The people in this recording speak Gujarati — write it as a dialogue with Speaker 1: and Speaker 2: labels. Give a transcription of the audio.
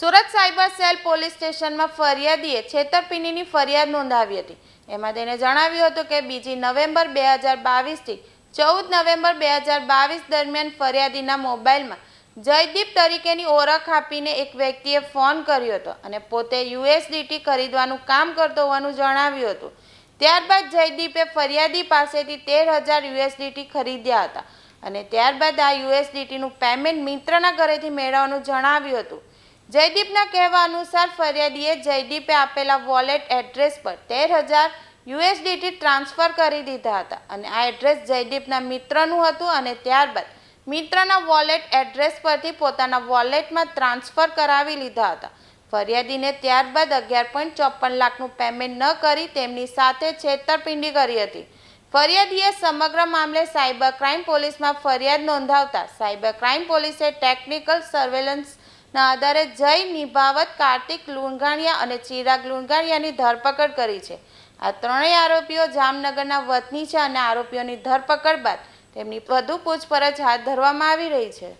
Speaker 1: સુરત સાયબર સેલ પોલીસ સ્ટેશનમાં ફરિયાદીએ છેતરપિંડીની ફરિયાદ નોંધાવી હતી. એમાં તેને જણાવ્યું હતું કે બીજી નવેમ્બર બે હજાર બાવીસથી ચૌદ નવેમ્બર બે હજાર બાવીસ દરમિયાન ફરિયાદીના મોબાઈલમાં જયદીપ તરીકેની ઓળખ આપીને એક વ્યક્તિએ ફોન કર્યો હતો અને પોતે યુએસડીટી ખરીદવાનું કામ કરતો હોવાનું જણાવ્યું હતું. ત્યારબાદ જયદીપે ફરિયાદી પાસેથી તેર હજાર યુએસડીટી ખરીદ્યા હતા અને ત્યારબાદ આ યુએસડીટીનું પેમેન્ટ મિત્રના ઘરેથી મેળવવાનું જણાવ્યું હતું. જયદીપના કહેવા અનુસાર ફરિયાદીએ જયદીપે આપેલા વોલેટ એડ્રેસ પર તેર હજાર યુએસડીટી ટ્રાન્સફર કરી દીધા હતા અને આ એડ્રેસ જયદીપના મિત્રનું હતું અને ત્યારબાદ મિત્રના વોલેટ એડ્રેસ પરથી પોતાના વોલેટમાં ટ્રાન્સફર કરાવી લીધા હતા. ફરિયાદીને ત્યારબાદ અગિયાર પોઈન્ટ ચોપન લાખનું પેમેન્ટ ન કરી તેમની સાથે છેતરપિંડી કરી હતી. ફરિયાદીએ સમગ્ર મામલે સાયબર ક્રાઇમ પોલીસમાં ફરિયાદ નોંધાવતા સાયબર ક્રાઇમ પોલીસે ટેકનિકલ સર્વેલન્સના આધારે જય નિભાવત કાર્તિક લુણગાણિયા અને ચિરાગ લુણગાણિયાની ધરપકડ કરી છે. આ ત્રણેય આરોપીઓ જામનગરના વતની છે અને આરોપીઓની ધરપકડ બાદ તેમની વધુ પૂછપરછ હાથ ધરવામાં આવી રહી છે.